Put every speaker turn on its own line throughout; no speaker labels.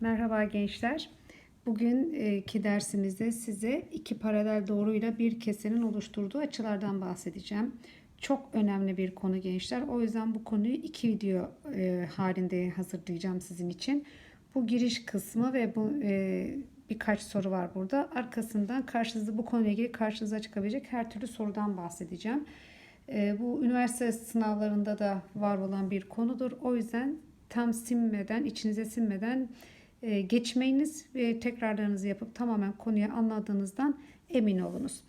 Merhaba gençler. Bugünkü dersimizde size iki paralel doğruyla bir kesenin oluşturduğu açılardan bahsedeceğim. Çok önemli bir konu gençler. O yüzden bu konuyu iki video e, halinde hazırlayacağım sizin için. Bu giriş kısmı ve bu e, birkaç soru var burada. Arkasından karşınızda bu konuyla ilgili karşınıza çıkabilecek her türlü sorudan bahsedeceğim. E, bu üniversite sınavlarında da var olan bir konudur. O yüzden tam sinmeden, içinize sinmeden e, geçmeyiniz ve tekrarlarınızı yapıp tamamen konuyu anladığınızdan emin olunuz.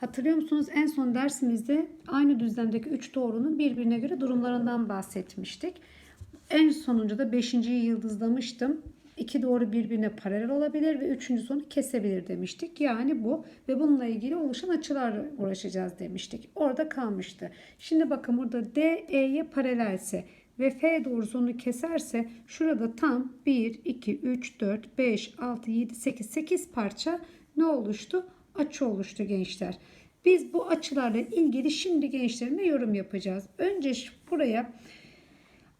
Hatırlıyor musunuz en son dersimizde aynı düzlemdeki 3 doğrunun birbirine göre durumlarından bahsetmiştik. En sonuncu da 5. yıldızlamıştım. İki doğru birbirine paralel olabilir ve üçüncüsü kesebilir demiştik. Yani bu ve bununla ilgili oluşan açılarla uğraşacağız demiştik. Orada kalmıştı. Şimdi bakın burada D E'ye paralelse ve F doğrusu onu keserse şurada tam 1, 2, 3, 4, 5, 6, 7, 8, 8 parça ne oluştu? Açı oluştu gençler. Biz bu açılarla ilgili şimdi gençlerime yorum yapacağız. Önce buraya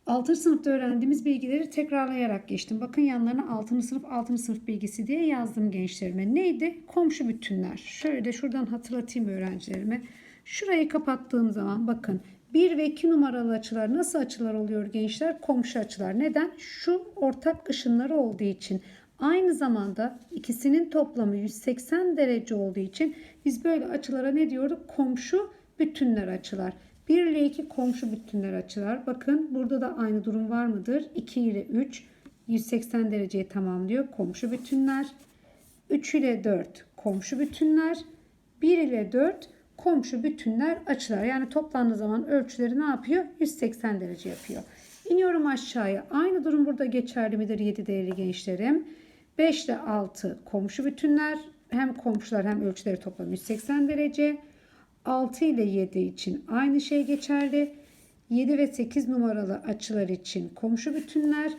6. sınıfta öğrendiğimiz bilgileri tekrarlayarak geçtim. Bakın yanlarına 6. sınıf 6. sınıf bilgisi diye yazdım gençlerime. Neydi? Komşu bütünler. Şöyle şuradan hatırlatayım öğrencilerime. Şurayı kapattığım zaman bakın 1 ve 2 numaralı açılar nasıl açılar oluyor gençler? Komşu açılar. Neden? Şu ortak ışınları olduğu için. Aynı zamanda ikisinin toplamı 180 derece olduğu için biz böyle açılara ne diyorduk? Komşu bütünler açılar. 1 ile 2 komşu bütünler açılar. Bakın burada da aynı durum var mıdır? 2 ile 3 180 dereceyi tamamlıyor. Komşu bütünler. 3 ile 4 komşu bütünler. 1 ile 4 komşu bütünler açılar. Yani toplandığı zaman ölçüleri ne yapıyor? 180 derece yapıyor. İniyorum aşağıya. Aynı durum burada geçerli midir 7 değerli gençlerim? 5 ile 6 komşu bütünler. Hem komşular hem ölçüleri toplam 180 derece. 6 ile 7 için aynı şey geçerli. 7 ve 8 numaralı açılar için komşu bütünler.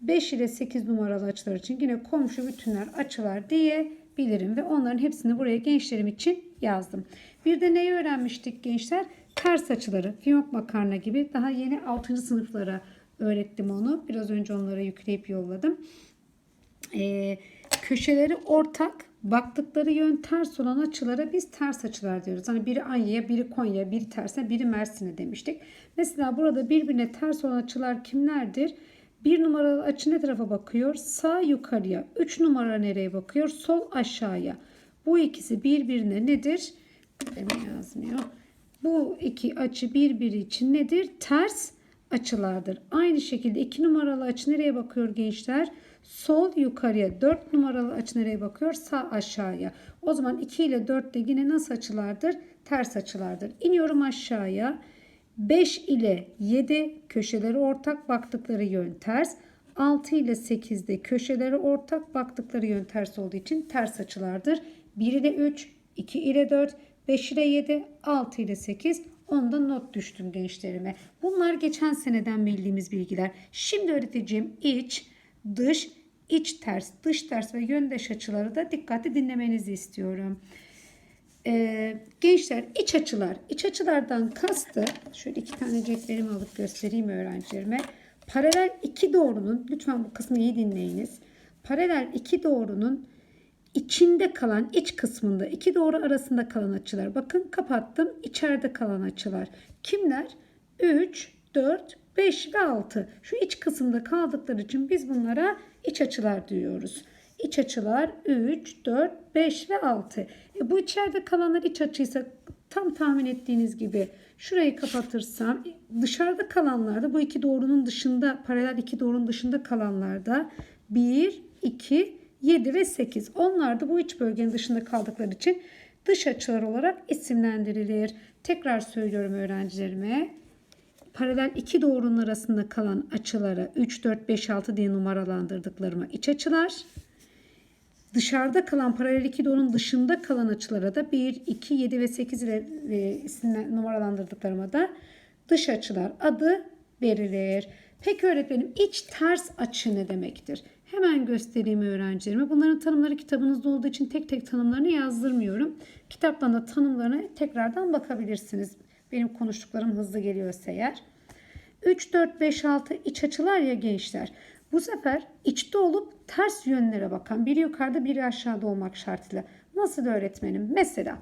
5 ile 8 numaralı açılar için yine komşu bütünler açılar diyebilirim. Ve onların hepsini buraya gençlerim için yazdım. Bir de neyi öğrenmiştik gençler? Ters açıları, fiyonk makarna gibi daha yeni 6. sınıflara öğrettim onu. Biraz önce onlara yükleyip yolladım. Ee, köşeleri ortak, baktıkları yön ters olan açılara biz ters açılar diyoruz. Hani biri Anya'ya, biri Konya'ya, biri tersine, biri Mersin'e demiştik. Mesela burada birbirine ters olan açılar kimlerdir? Bir numaralı açı ne tarafa bakıyor? Sağ yukarıya. Üç numara nereye bakıyor? Sol aşağıya. Bu ikisi birbirine nedir? Deme yazmıyor. Bu iki açı birbiri için nedir? Ters açılardır. Aynı şekilde iki numaralı açı nereye bakıyor gençler? Sol yukarıya. 4 numaralı açı nereye bakıyor? Sağ aşağıya. O zaman 2 ile 4 de yine nasıl açılardır? Ters açılardır. İniyorum aşağıya. 5 ile 7 köşeleri ortak baktıkları yön ters. 6 ile 8 de köşeleri ortak baktıkları yön ters olduğu için ters açılardır. 1 ile 3, 2 ile 4, 5 ile 7, 6 ile 8 Onda not düştüm gençlerime. Bunlar geçen seneden bildiğimiz bilgiler. Şimdi öğreteceğim iç, dış, iç ters, dış ters ve yöndeş açıları da dikkatli dinlemenizi istiyorum. Ee, gençler iç açılar. İç açılardan kastı şöyle iki tane cetvelimi alıp göstereyim öğrencilerime. Paralel iki doğrunun lütfen bu kısmı iyi dinleyiniz. Paralel iki doğrunun içinde kalan iç kısmında iki doğru arasında kalan açılar. Bakın kapattım. içeride kalan açılar. Kimler? 3, 4, 5 ve 6. Şu iç kısımda kaldıkları için biz bunlara iç açılar diyoruz. İç açılar 3, 4, 5 ve 6. E bu içeride kalanlar iç açıysa tam tahmin ettiğiniz gibi şurayı kapatırsam dışarıda kalanlarda bu iki doğrunun dışında paralel iki doğrunun dışında kalanlarda 1, 2, 7 ve 8. Onlar da bu iç bölgenin dışında kaldıkları için dış açılar olarak isimlendirilir. Tekrar söylüyorum öğrencilerime. Paralel iki doğrunun arasında kalan açılara 3, 4, 5, 6 diye numaralandırdıklarıma iç açılar. Dışarıda kalan paralel iki doğrunun dışında kalan açılara da 1, 2, 7 ve 8 ile e, numaralandırdıklarıma da dış açılar adı verilir. Peki öğretmenim iç ters açı ne demektir? Hemen göstereyim öğrencilerime. Bunların tanımları kitabınızda olduğu için tek tek tanımlarını yazdırmıyorum. Kitaptan da tanımlarına tekrardan bakabilirsiniz. Benim konuştuklarım hızlı geliyorsa eğer. 3, 4, 5, 6 iç açılar ya gençler. Bu sefer içte olup ters yönlere bakan biri yukarıda biri aşağıda olmak şartıyla. Nasıl öğretmenim? Mesela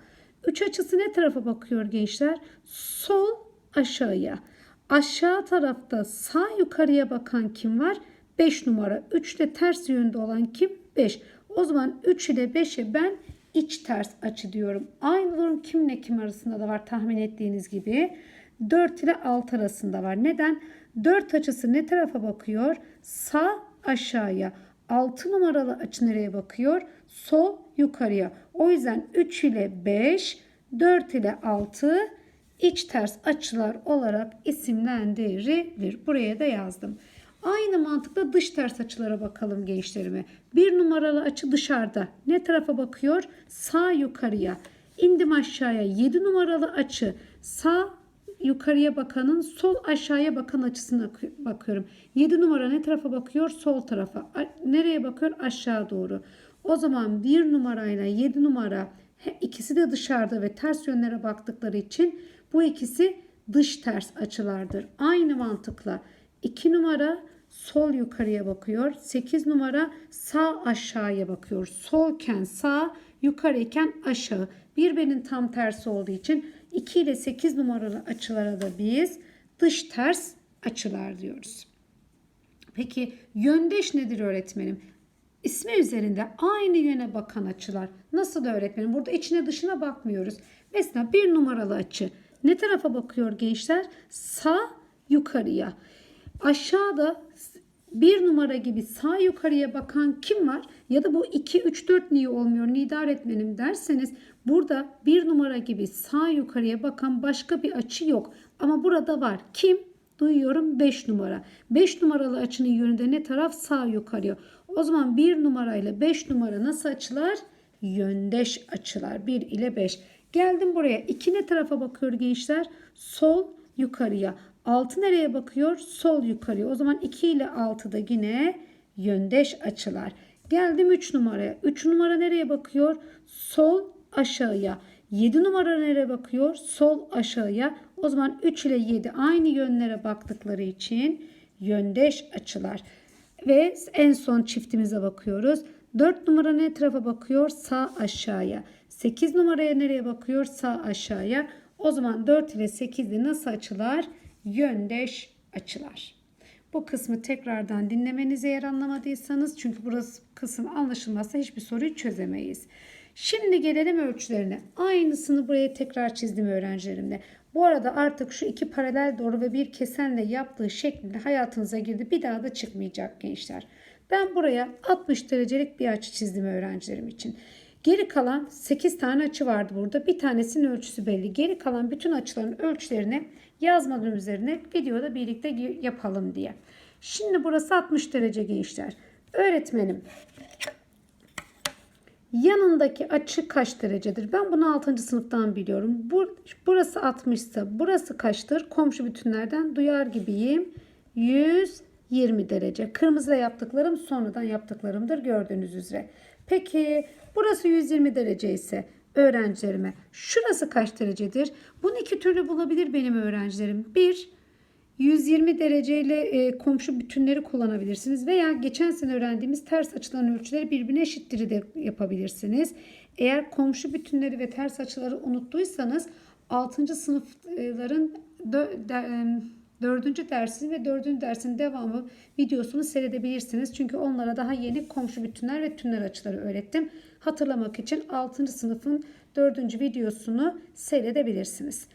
üç açısı ne tarafa bakıyor gençler? Sol aşağıya. Aşağı tarafta sağ yukarıya bakan kim var? 5 numara. 3 ile ters yönde olan kim? 5. O zaman 3 ile 5'e ben iç ters açı diyorum. Aynı durum kimle kim arasında da var tahmin ettiğiniz gibi. 4 ile 6 arasında var. Neden? 4 açısı ne tarafa bakıyor? Sağ aşağıya. 6 numaralı açı nereye bakıyor? Sol yukarıya. O yüzden 3 ile 5, 4 ile 6 iç ters açılar olarak isimlendirilir. Buraya da yazdım. Aynı mantıkla dış ters açılara bakalım gençlerime. Bir numaralı açı dışarıda. Ne tarafa bakıyor? Sağ yukarıya. İndim aşağıya. 7 numaralı açı sağ yukarıya bakanın sol aşağıya bakan açısına bakıyorum. 7 numara ne tarafa bakıyor? Sol tarafa. Nereye bakıyor? Aşağı doğru. O zaman 1 numarayla 7 numara ikisi de dışarıda ve ters yönlere baktıkları için bu ikisi dış ters açılardır. Aynı mantıkla 2 numara sol yukarıya bakıyor. 8 numara sağ aşağıya bakıyor. Solken sağ, yukarıyken aşağı. Birbirinin tam tersi olduğu için 2 ile 8 numaralı açılara da biz dış ters açılar diyoruz. Peki yöndeş nedir öğretmenim? İsmi üzerinde aynı yöne bakan açılar. Nasıl öğretmenim? Burada içine dışına bakmıyoruz. Mesela bir numaralı açı. Ne tarafa bakıyor gençler? Sağ yukarıya. Aşağıda bir numara gibi sağ yukarıya bakan kim var? Ya da bu 2, 3, 4 niye olmuyor? Nida öğretmenim derseniz burada bir numara gibi sağ yukarıya bakan başka bir açı yok. Ama burada var. Kim? Duyuyorum 5 numara. 5 numaralı açının yönünde ne taraf? Sağ yukarıya. O zaman 1 numarayla 5 numara nasıl açılar? Yöndeş açılar. 1 ile 5. Geldim buraya. 2 ne tarafa bakıyor gençler? Sol yukarıya. 6 nereye bakıyor? Sol yukarıya. O zaman 2 ile 6 da yine yöndeş açılar. Geldim 3 numaraya. 3 numara nereye bakıyor? Sol aşağıya. 7 numara nereye bakıyor? Sol aşağıya. O zaman 3 ile 7 aynı yönlere baktıkları için yöndeş açılar. Ve en son çiftimize bakıyoruz. 4 numara ne tarafa bakıyor? Sağ aşağıya. 8 numaraya nereye bakıyor? Sağ aşağıya. O zaman 4 ile 8'de nasıl açılar? Yöndeş açılar. Bu kısmı tekrardan dinlemenizi eğer anlamadıysanız çünkü burası kısım anlaşılmazsa hiçbir soruyu çözemeyiz. Şimdi gelelim ölçülerine. Aynısını buraya tekrar çizdim öğrencilerimle. Bu arada artık şu iki paralel doğru ve bir kesenle yaptığı şeklinde hayatınıza girdi. Bir daha da çıkmayacak gençler. Ben buraya 60 derecelik bir açı çizdim öğrencilerim için. Geri kalan 8 tane açı vardı burada. Bir tanesinin ölçüsü belli. Geri kalan bütün açıların ölçülerini yazmadan üzerine videoda birlikte yapalım diye. Şimdi burası 60 derece gençler. Öğretmenim yanındaki açı kaç derecedir? Ben bunu 6. sınıftan biliyorum. Bu, burası 60 ise burası kaçtır? Komşu bütünlerden duyar gibiyim. 120 derece. Kırmızıyla yaptıklarım sonradan yaptıklarımdır gördüğünüz üzere. Peki burası 120 derece ise öğrencilerime şurası kaç derecedir? Bunu iki türlü bulabilir benim öğrencilerim. Bir 120 dereceyle e, komşu bütünleri kullanabilirsiniz veya geçen sene öğrendiğimiz ters açıların ölçüleri birbirine eşittir de yapabilirsiniz. Eğer komşu bütünleri ve ters açıları unuttuysanız 6. sınıfların 4. dersi ve 4. dersin devamı videosunu seyredebilirsiniz. Çünkü onlara daha yeni komşu bütünler ve tümler açıları öğrettim. Hatırlamak için 6. sınıfın 4. videosunu seyredebilirsiniz.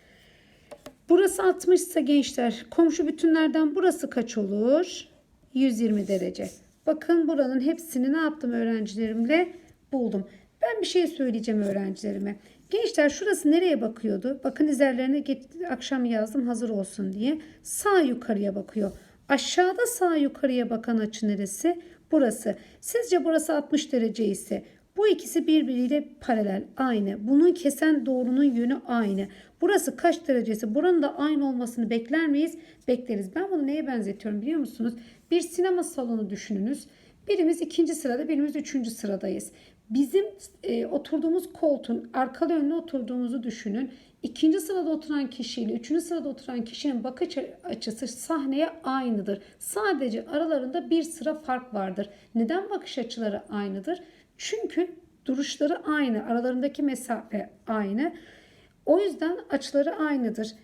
Burası 60 ise gençler komşu bütünlerden burası kaç olur? 120 derece. Bakın buranın hepsini ne yaptım öğrencilerimle buldum. Ben bir şey söyleyeceğim öğrencilerime. Gençler şurası nereye bakıyordu? Bakın üzerlerine akşam yazdım hazır olsun diye. Sağ yukarıya bakıyor. Aşağıda sağ yukarıya bakan açı neresi? Burası. Sizce burası 60 derece ise bu ikisi birbiriyle paralel, aynı. Bunun kesen doğrunun yönü aynı. Burası kaç derecesi? Buranın da aynı olmasını bekler miyiz? Bekleriz. Ben bunu neye benzetiyorum biliyor musunuz? Bir sinema salonu düşününüz Birimiz ikinci sırada, birimiz üçüncü sıradayız. Bizim e, oturduğumuz koltuğun arkalı önlü oturduğumuzu düşünün. İkinci sırada oturan kişiyle üçüncü sırada oturan kişinin bakış açısı sahneye aynıdır. Sadece aralarında bir sıra fark vardır. Neden bakış açıları aynıdır? Çünkü duruşları aynı, aralarındaki mesafe aynı. O yüzden açıları aynıdır.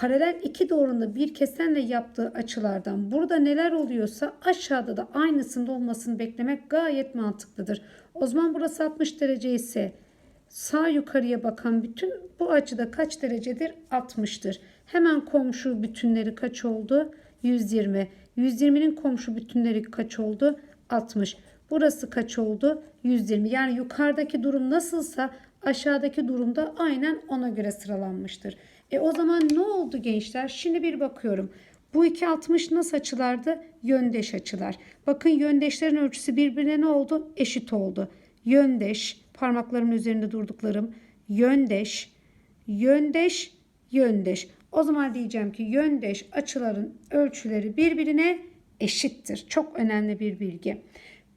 Paralel iki doğrunda bir kesenle yaptığı açılardan burada neler oluyorsa aşağıda da aynısında olmasını beklemek gayet mantıklıdır. O zaman burası 60 derece ise sağ yukarıya bakan bütün bu açıda kaç derecedir? 60'tır. Hemen komşu bütünleri kaç oldu? 120. 120'nin komşu bütünleri kaç oldu? 60. Burası kaç oldu? 120. Yani yukarıdaki durum nasılsa aşağıdaki durumda aynen ona göre sıralanmıştır. E o zaman ne oldu gençler? Şimdi bir bakıyorum. Bu iki 60 nasıl açılardı? Yöndeş açılar. Bakın yöndeşlerin ölçüsü birbirine ne oldu? Eşit oldu. Yöndeş, parmaklarımın üzerinde durduklarım. Yöndeş, yöndeş, yöndeş. O zaman diyeceğim ki yöndeş açıların ölçüleri birbirine eşittir. Çok önemli bir bilgi.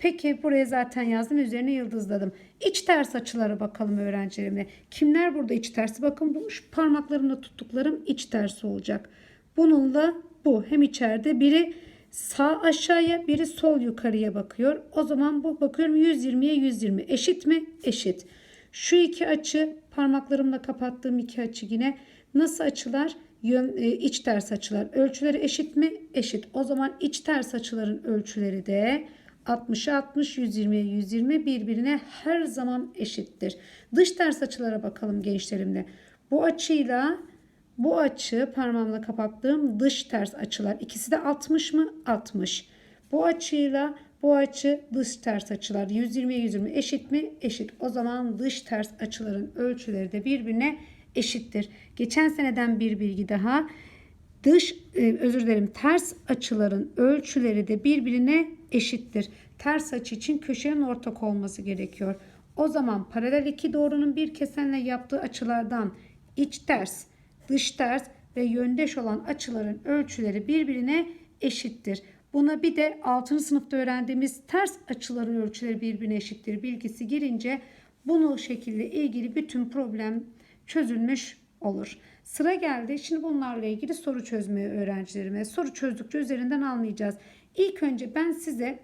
Peki buraya zaten yazdım üzerine yıldızladım. İç ters açılara bakalım öğrencilerimle. Kimler burada iç tersi? Bakın bu parmaklarımla tuttuklarım iç tersi olacak. Bununla bu hem içeride biri sağ aşağıya biri sol yukarıya bakıyor. O zaman bu bakıyorum 120'ye 120 eşit mi? Eşit. Şu iki açı parmaklarımla kapattığım iki açı yine nasıl açılar? Yön, e, iç ters açılar. Ölçüleri eşit mi? Eşit. O zaman iç ters açıların ölçüleri de 60'a 60, 120'ye 120 birbirine her zaman eşittir. Dış ters açılara bakalım gençlerimle. Bu açıyla bu açı parmağımla kapattığım dış ters açılar. İkisi de 60 mı? 60. Bu açıyla bu açı dış ters açılar. 120'ye 120 eşit mi? Eşit. O zaman dış ters açıların ölçüleri de birbirine eşittir. Geçen seneden bir bilgi daha. Dış e, özür dilerim ters açıların ölçüleri de birbirine eşittir. Ters açı için köşenin ortak olması gerekiyor. O zaman paralel iki doğrunun bir kesenle yaptığı açılardan iç ters, dış ters ve yöndeş olan açıların ölçüleri birbirine eşittir. Buna bir de 6. sınıfta öğrendiğimiz ters açıların ölçüleri birbirine eşittir bilgisi girince bunu şekilde ilgili bütün problem çözülmüş olur. Sıra geldi. Şimdi bunlarla ilgili soru çözmeye öğrencilerime. Soru çözdükçe üzerinden anlayacağız. İlk önce ben size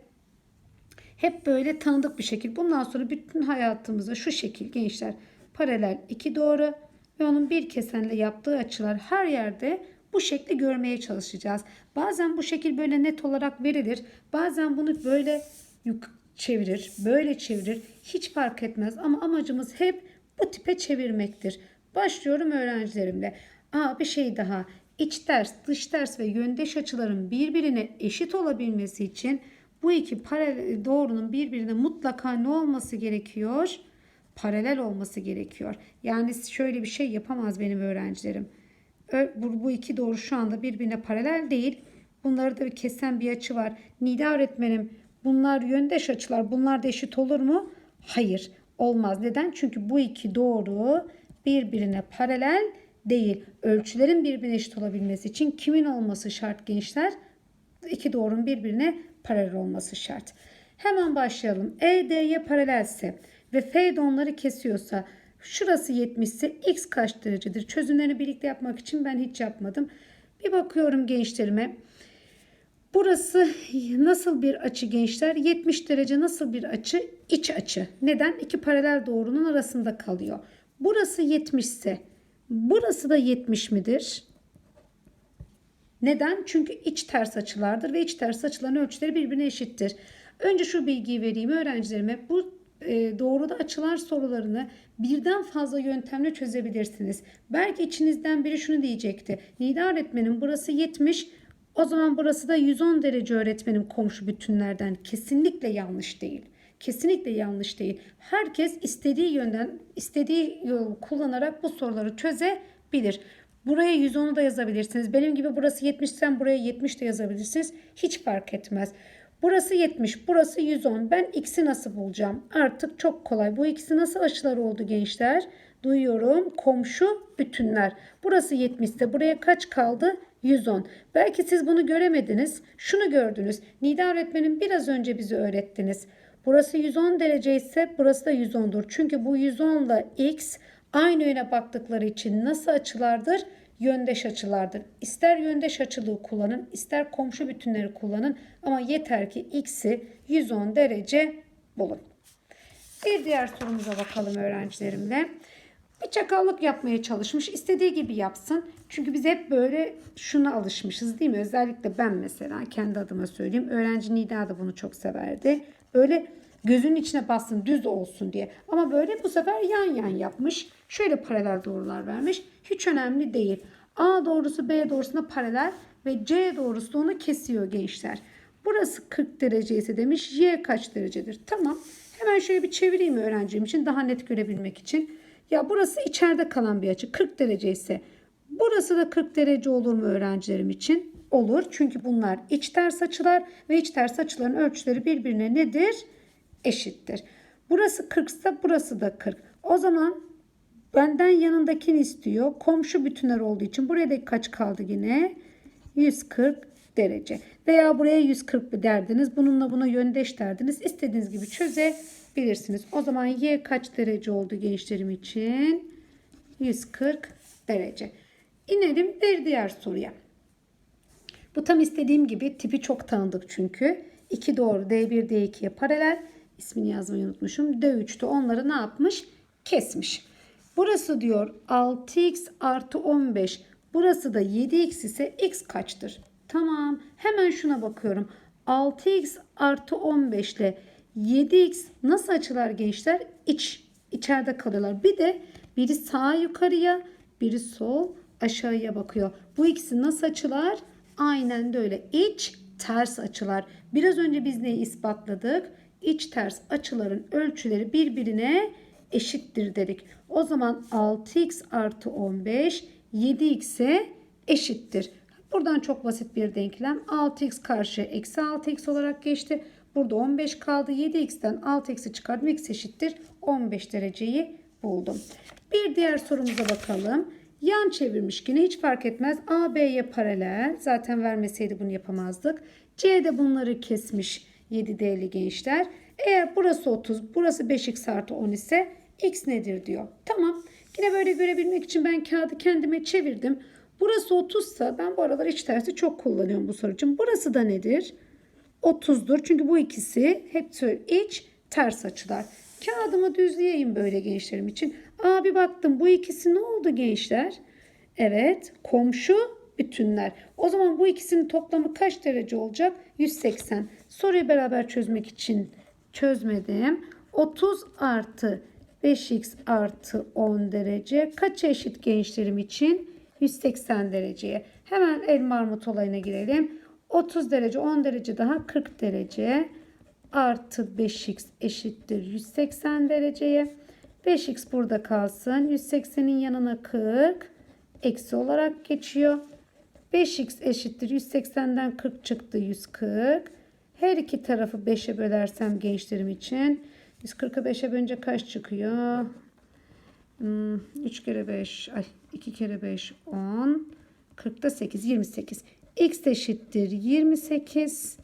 hep böyle tanıdık bir şekil. Bundan sonra bütün hayatımıza şu şekil gençler. Paralel iki doğru ve onun bir kesenle yaptığı açılar her yerde bu şekli görmeye çalışacağız. Bazen bu şekil böyle net olarak verilir. Bazen bunu böyle yuk çevirir, böyle çevirir. Hiç fark etmez ama amacımız hep bu tipe çevirmektir. Başlıyorum öğrencilerimle. Aa bir şey daha. İç ters, dış ters ve yöndeş açıların birbirine eşit olabilmesi için bu iki paralel doğrunun birbirine mutlaka ne olması gerekiyor? Paralel olması gerekiyor. Yani şöyle bir şey yapamaz benim öğrencilerim. Bu, iki doğru şu anda birbirine paralel değil. Bunları da bir kesen bir açı var. Nida öğretmenim bunlar yöndeş açılar. Bunlar da eşit olur mu? Hayır olmaz. Neden? Çünkü bu iki doğru birbirine paralel değil. Ölçülerin birbirine eşit olabilmesi için kimin olması şart gençler? İki doğrunun birbirine paralel olması şart. Hemen başlayalım. E D'ye paralelse ve F de onları kesiyorsa şurası 70 ise X kaç derecedir? Çözümlerini birlikte yapmak için ben hiç yapmadım. Bir bakıyorum gençlerime. Burası nasıl bir açı gençler? 70 derece nasıl bir açı? İç açı. Neden? İki paralel doğrunun arasında kalıyor. Burası 70 ise burası da 70 midir? Neden? Çünkü iç ters açılardır ve iç ters açıların ölçüleri birbirine eşittir. Önce şu bilgiyi vereyim öğrencilerime. Bu e, doğruda açılar sorularını birden fazla yöntemle çözebilirsiniz. Belki içinizden biri şunu diyecekti. Nida öğretmenim burası 70 o zaman burası da 110 derece öğretmenim komşu bütünlerden. Kesinlikle yanlış değil. Kesinlikle yanlış değil. Herkes istediği yönden, istediği yolu kullanarak bu soruları çözebilir. Buraya 110'u da yazabilirsiniz. Benim gibi burası 70 sen buraya 70 de yazabilirsiniz. Hiç fark etmez. Burası 70, burası 110. Ben x'i nasıl bulacağım? Artık çok kolay. Bu ikisi nasıl açılar oldu gençler? Duyuyorum komşu bütünler. Burası 70 ise buraya kaç kaldı? 110. Belki siz bunu göremediniz. Şunu gördünüz. Nida öğretmenim biraz önce bize öğrettiniz. Burası 110 derece ise burası da 110'dur. Çünkü bu 110 ile x aynı yöne baktıkları için nasıl açılardır? Yöndeş açılardır. İster yöndeş açılığı kullanın, ister komşu bütünleri kullanın ama yeter ki x'i 110 derece bulun. Bir diğer sorumuza bakalım öğrencilerimle. Bir çakallık yapmaya çalışmış. istediği gibi yapsın. Çünkü biz hep böyle şuna alışmışız değil mi? Özellikle ben mesela kendi adıma söyleyeyim. Öğrenci Nida da bunu çok severdi. Böyle gözünün içine bassın düz olsun diye. Ama böyle bu sefer yan yan yapmış. Şöyle paralel doğrular vermiş. Hiç önemli değil. A doğrusu B doğrusuna paralel ve C doğrusu da onu kesiyor gençler. Burası 40 derece ise demiş Y kaç derecedir? Tamam. Hemen şöyle bir çevireyim öğrencim için daha net görebilmek için. Ya burası içeride kalan bir açı 40 derece ise burası da 40 derece olur mu öğrencilerim için? Olur. Çünkü bunlar iç ters açılar ve iç ters açıların ölçüleri birbirine nedir? Eşittir. Burası 40 ise burası da 40. O zaman benden yanındakini istiyor. Komşu bütünler olduğu için buraya da kaç kaldı yine? 140 derece. Veya buraya 140 mı derdiniz? Bununla buna yöndeş derdiniz. İstediğiniz gibi çözebilirsiniz. O zaman y kaç derece oldu gençlerim için? 140 derece. İnelim bir diğer soruya. Bu tam istediğim gibi tipi çok tanıdık çünkü. 2 doğru D1 D2'ye paralel. İsmini yazmayı unutmuşum. D3'te onları ne yapmış? Kesmiş. Burası diyor 6x artı 15. Burası da 7x ise x kaçtır? Tamam. Hemen şuna bakıyorum. 6x artı 15 ile 7x nasıl açılar gençler? İç. içeride kalıyorlar. Bir de biri sağ yukarıya, biri sol aşağıya bakıyor. Bu ikisi nasıl açılar? Aynen de öyle. İç ters açılar. Biraz önce biz neyi ispatladık? İç ters açıların ölçüleri birbirine eşittir dedik. O zaman 6x artı 15 7x'e eşittir. Buradan çok basit bir denklem. 6x karşı eksi 6x olarak geçti. Burada 15 kaldı. 7x'ten 6x'i çıkardım. x eşittir. 15 dereceyi buldum. Bir diğer sorumuza bakalım. Yan çevirmiş yine hiç fark etmez. A, B'ye paralel. Zaten vermeseydi bunu yapamazdık. C de bunları kesmiş 7D'li gençler. Eğer burası 30, burası 5x artı 10 ise x nedir diyor. Tamam. Yine böyle görebilmek için ben kağıdı kendime çevirdim. Burası 30 ise ben bu aralar iç tersi çok kullanıyorum bu soru için. Burası da nedir? 30'dur. Çünkü bu ikisi hep iç ters açılar. Kağıdımı düzleyeyim böyle gençlerim için. Abi baktım bu ikisi ne oldu gençler? Evet komşu bütünler. O zaman bu ikisinin toplamı kaç derece olacak? 180. Soruyu beraber çözmek için çözmedim. 30 artı 5x artı 10 derece kaç eşit gençlerim için? 180 dereceye. Hemen el marmut olayına girelim. 30 derece 10 derece daha 40 derece artı 5x eşittir 180 dereceye. 5x burada kalsın. 180'in yanına 40 eksi olarak geçiyor. 5x eşittir 180'den 40 çıktı 140. Her iki tarafı 5'e bölersem gençlerim için 140'ı 5'e bölünce kaç çıkıyor? 3 kere 5 ay 2 kere 5 10 40'da 8 28 x eşittir 28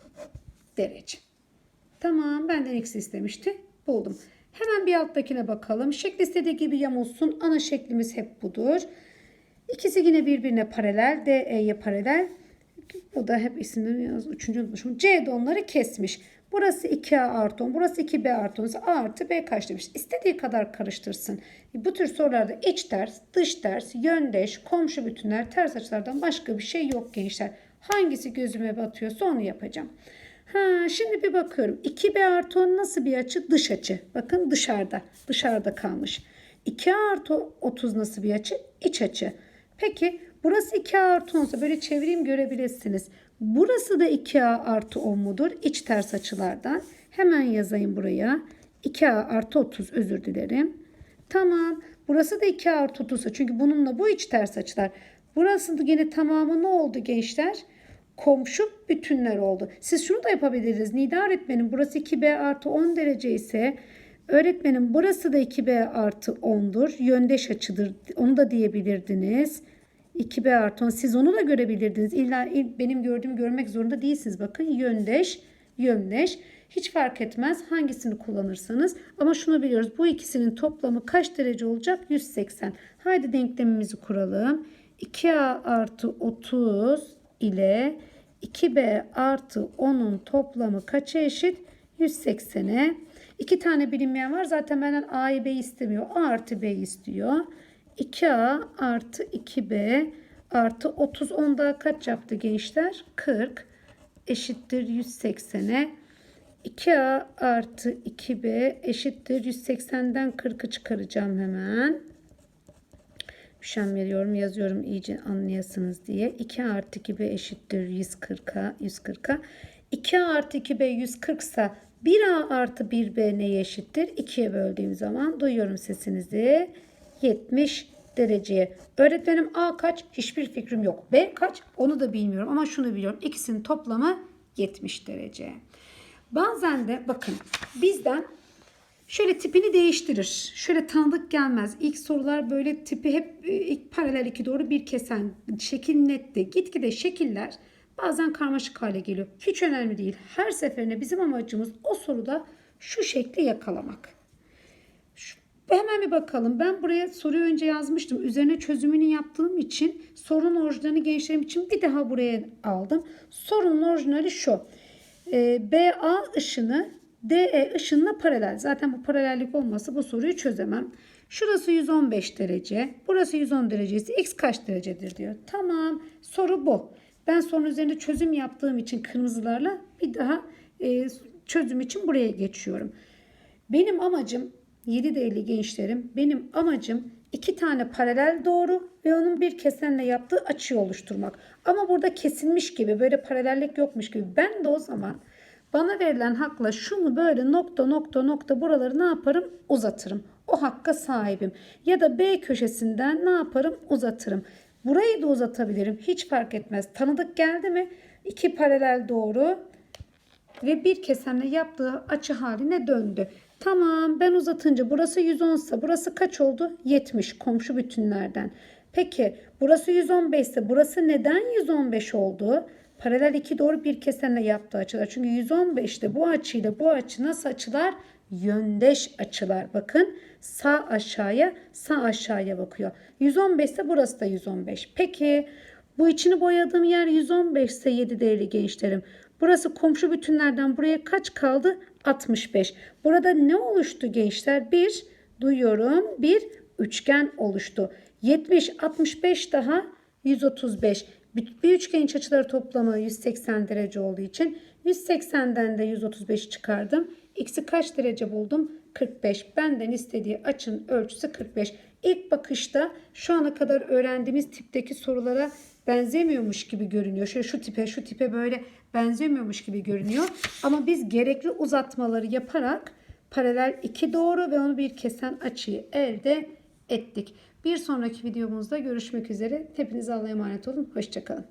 derece. Tamam benden x istemişti. Buldum. Hemen bir alttakine bakalım. Şekli istediği gibi yamulsun. Ana şeklimiz hep budur. İkisi yine birbirine paralel. DE'ye paralel. Bu da hep isimlerini yaz. Üçüncü unutmuşum. C de onları kesmiş. Burası 2A artı 10. Burası 2B artı 10. A artı B kaç demiş. İstediği kadar karıştırsın. Bu tür sorularda iç ters, dış ters, yöndeş, komşu bütünler, ters açılardan başka bir şey yok gençler. Hangisi gözüme batıyorsa onu yapacağım. Ha, şimdi bir bakıyorum. 2B artı 10 nasıl bir açı? Dış açı. Bakın dışarıda. Dışarıda kalmış. 2A artı 30 nasıl bir açı? İç açı. Peki burası 2A artı 10 ise böyle çevireyim görebilirsiniz. Burası da 2A artı 10 mudur? İç ters açılardan. Hemen yazayım buraya. 2A artı 30 özür dilerim. Tamam. Burası da 2A artı 30 çünkü bununla bu iç ters açılar. Burası da yine tamamı ne oldu gençler? Komşu bütünler oldu. Siz şunu da yapabiliriz. Nida öğretmenim burası 2B artı 10 derece ise Öğretmenim burası da 2B artı 10'dur. Yöndeş açıdır. Onu da diyebilirdiniz. 2B artı 10. Siz onu da görebilirdiniz. İlla il- benim gördüğümü görmek zorunda değilsiniz. Bakın yöndeş, yöndeş. Hiç fark etmez hangisini kullanırsanız. Ama şunu biliyoruz. Bu ikisinin toplamı kaç derece olacak? 180. Haydi denklemimizi kuralım. 2A artı 30 ile 2B artı 10'un toplamı kaça eşit? 180'e. İki tane bilinmeyen var. Zaten benden A'yı B istemiyor. A artı B istiyor. 2A artı 2B artı 30 10 daha kaç yaptı gençler? 40 eşittir 180'e. 2A artı 2B eşittir 180'den 40'ı çıkaracağım hemen. Üşen veriyorum yazıyorum iyice anlayasınız diye. 2 artı 2b eşittir 140'a 140'a. 2 artı 2b 140 ise 1a artı 1b neye eşittir? 2'ye böldüğüm zaman duyuyorum sesinizi. 70 dereceye. Öğretmenim A kaç? Hiçbir fikrim yok. B kaç? Onu da bilmiyorum ama şunu biliyorum. İkisinin toplamı 70 derece. Bazen de bakın bizden Şöyle tipini değiştirir. Şöyle tanıdık gelmez. İlk sorular böyle tipi hep e, ilk paralel iki doğru bir kesen şekil netti. Gitgide şekiller bazen karmaşık hale geliyor. Hiç önemli değil. Her seferinde bizim amacımız o soruda şu şekli yakalamak. Hemen bir bakalım. Ben buraya soruyu önce yazmıştım. Üzerine çözümünü yaptığım için sorunun orijinalini gençlerim için bir daha buraya aldım. Sorunun orijinali şu. Ee, BA ışını DE ışınla paralel. Zaten bu paralellik olmasa bu soruyu çözemem. Şurası 115 derece. Burası 110 derecesi. X kaç derecedir diyor. Tamam. Soru bu. Ben sorunun üzerinde çözüm yaptığım için kırmızılarla bir daha e, çözüm için buraya geçiyorum. Benim amacım 7 değerli gençlerim benim amacım iki tane paralel doğru ve onun bir kesenle yaptığı açıyı oluşturmak. Ama burada kesilmiş gibi böyle paralellik yokmuş gibi ben de o zaman bana verilen hakla şunu böyle nokta nokta nokta buraları ne yaparım? Uzatırım. O hakka sahibim. Ya da B köşesinden ne yaparım? Uzatırım. Burayı da uzatabilirim. Hiç fark etmez. Tanıdık geldi mi? İki paralel doğru ve bir kesenle yaptığı açı haline döndü. Tamam ben uzatınca burası 110 ise burası kaç oldu? 70 komşu bütünlerden. Peki burası 115 ise burası neden 115 oldu? Paralel iki doğru bir kesenle yaptığı açılar. Çünkü 115'te bu açıyla bu açı nasıl açılar? Yöndeş açılar. Bakın sağ aşağıya sağ aşağıya bakıyor. 115 ise burası da 115. Peki bu içini boyadığım yer 115 ise 7 değerli gençlerim. Burası komşu bütünlerden buraya kaç kaldı? 65. Burada ne oluştu gençler? Bir duyuyorum. Bir üçgen oluştu. 70, 65 daha 135. Bir üçgenin iç açıları toplamı 180 derece olduğu için 180'den de 135 çıkardım. X'i kaç derece buldum? 45. Benden istediği açının ölçüsü 45. İlk bakışta şu ana kadar öğrendiğimiz tipteki sorulara benzemiyormuş gibi görünüyor. Şöyle şu tipe şu tipe böyle benzemiyormuş gibi görünüyor. Ama biz gerekli uzatmaları yaparak paralel iki doğru ve onu bir kesen açıyı elde ettik. Bir sonraki videomuzda görüşmek üzere. Hepinize Allah'a emanet olun. Hoşçakalın.